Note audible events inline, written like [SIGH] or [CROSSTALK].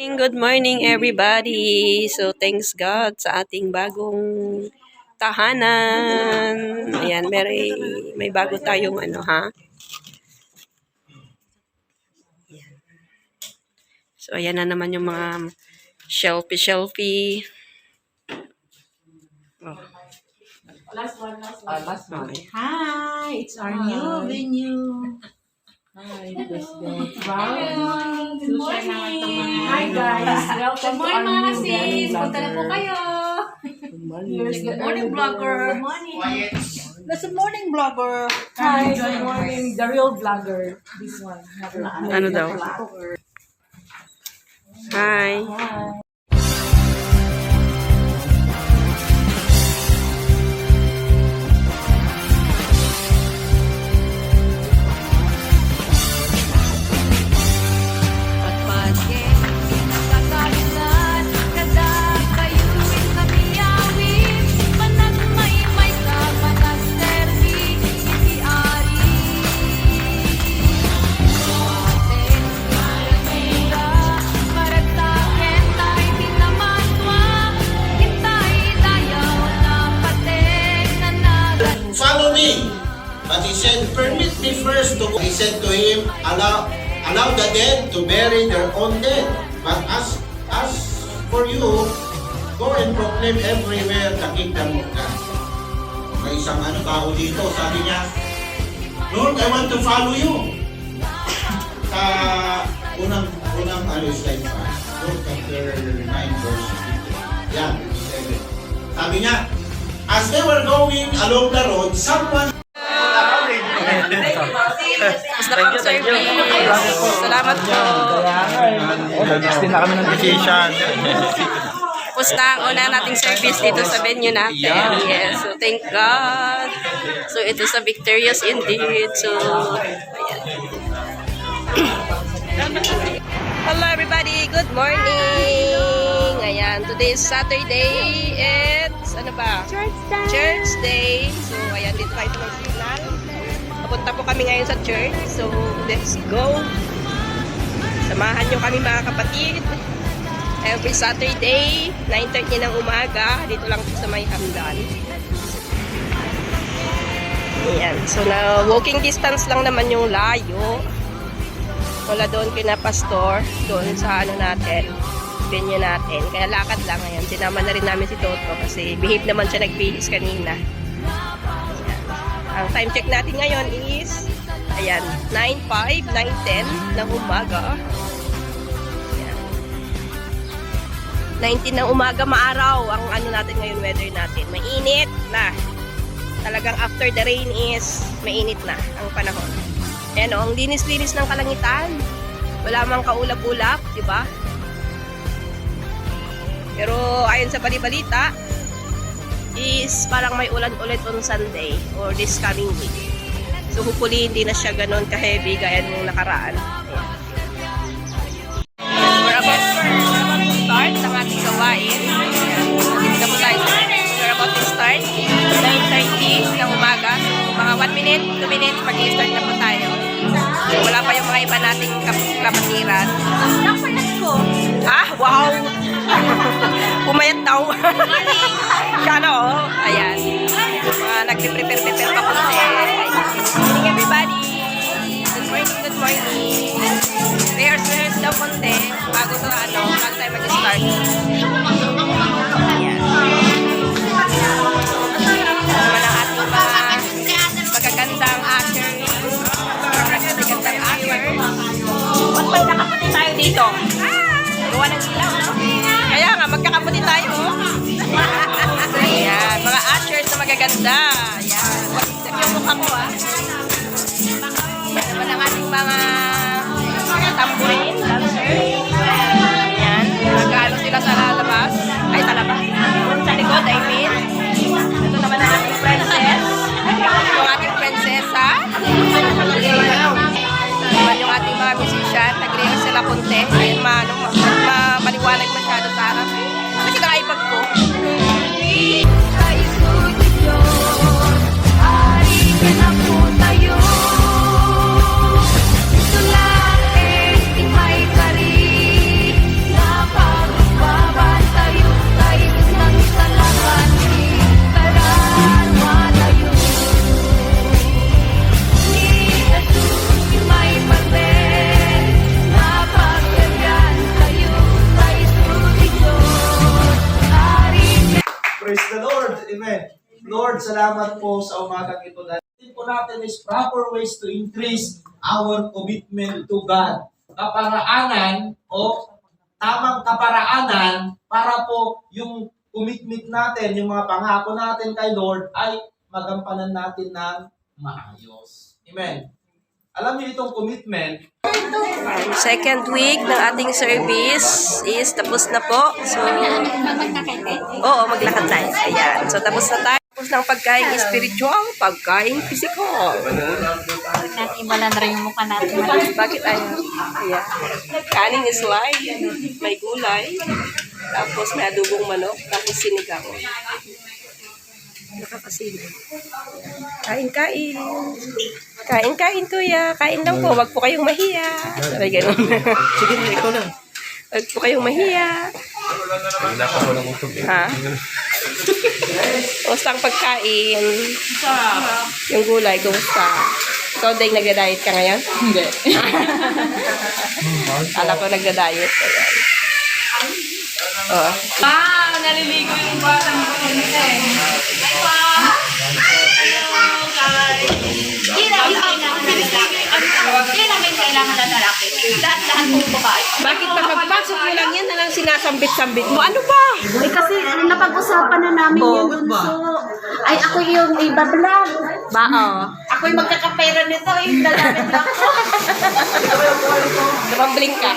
Good morning everybody. So thanks God sa ating bagong tahanan. Ayan, may, may bago tayong ano ha. Ayan. So ayan na naman yung mga shelfie-shelfie. Oh, Last one, last one. last one. Hi, it's our new venue. Hi. Wow. Good morning. Hi, guys. Welcome Good morning, to our new sis. venue. Punta na po kayo. Good morning. Here's Good morning, vlogger. Good morning. Good morning, vlogger. Hi, good good morning. The real vlogger. This one. Ano daw? Hi. Hi. First to go. He said to him, allow, allow the dead to bury their own dead. But as, as for you, go and proclaim everywhere the kingdom of God. May isang ano tao dito, sabi niya, Lord, I want to follow you. Sa unang, unang ano, slide pa. Luke chapter 9 verse 15. Yan, 7. Sabi niya, As they were going along the road, someone Pang service. Salamat po. Nag din na kami ng vacation. Pusta ang una nating service dito sa venue natin. Yes. So, thank God. So, ito sa victorious indeed. So, ayan. [CLEARS THROAT] Hello everybody. Good morning. Ayan. Today is Saturday. It's, ano ba? Church Day. Church Day. So, ayan. Dito tayo sa signal. Papunta po kami ngayon sa church. So, let's go. Samahan nyo kami mga kapatid. Every Saturday, 9.30 ng umaga, dito lang po sa may hamdan. Ayan. So, na walking distance lang naman yung layo. Wala doon kina pastor, doon sa ano natin, venue natin. Kaya lakad lang ngayon. Sinama na rin namin si Toto kasi behave naman siya nagbihis kanina. Ayan. Time check natin ngayon is, ayan, 9.05, 9.10 ng umaga. 19 ng umaga maaraw ang ano natin ngayon weather natin. Mainit na. Talagang after the rain is mainit na ang panahon. Ayan o, ang linis-linis ng kalangitan. Wala mang kaulap-ulap, di ba? Pero ayon sa balibalita, is parang may ulan ulit on Sunday or this coming week. So hopefully hindi na siya ganun ka-heavy gaya nung nakaraan. Ayan. We're about, to start ang ating gawain. Daw konti bago to ano, bago tayo mag-start. Ayan. Naman ang ating mga magagandang usher. Magagandang usher. Ba't ba't nakaputi tayo dito? Gawa ng ilaw, no? Kaya nga, magkakaputi tayo, oh. Ayan, mga ushers na magaganda. Ayan. Wag yung mukha ko, ah. Naman ang ating mga Lord, salamat po sa umagang ito. Dahil po natin is proper ways to increase our commitment to God. Kaparaanan o tamang kaparaanan para po yung commitment natin, yung mga pangako natin kay Lord ay magampanan natin ng maayos. Amen. Alam niyo itong commitment, Second week ng ating service is tapos na po. So, oo, maglakad tayo. Ayan. So, tapos na tayo. Tapos ng pagkain spiritual, pagkain physical. Iba na rin yung mukha natin. Bakit ayaw? Ayan. Kaning is live. May gulay. Tapos may adobong manok. Tapos sinigang. Nakakasinig. Kain-kain. Kain-kain, kuya. Kain lang po. Wag po kayong mahiya. Sabi ganun. Sige ikaw na. Wag po kayong mahiya. Ha? Kumusta ang pagkain? Yung gulay, kumusta? Ikaw, Deng, nagda-diet ka ngayon? Hindi. [LAUGHS] Alam ko nagda-diet. Ayan. Oh. Ah, naliligo yung batang princess. Hindi namin kailangan na lalaki. Hindi namin kailangan na lalaki. Lahat-lahat po babae. Bakit pa pagpasok mo lang yan na lang sinasambit-sambit mo? Ano ba? Eh kasi napag-usapan na namin yan dun so ay ako yung ibablog. Ba, oh. Ako yung magkakapera nito, yung dadamit lang [LAUGHS] ko. Namambling ka.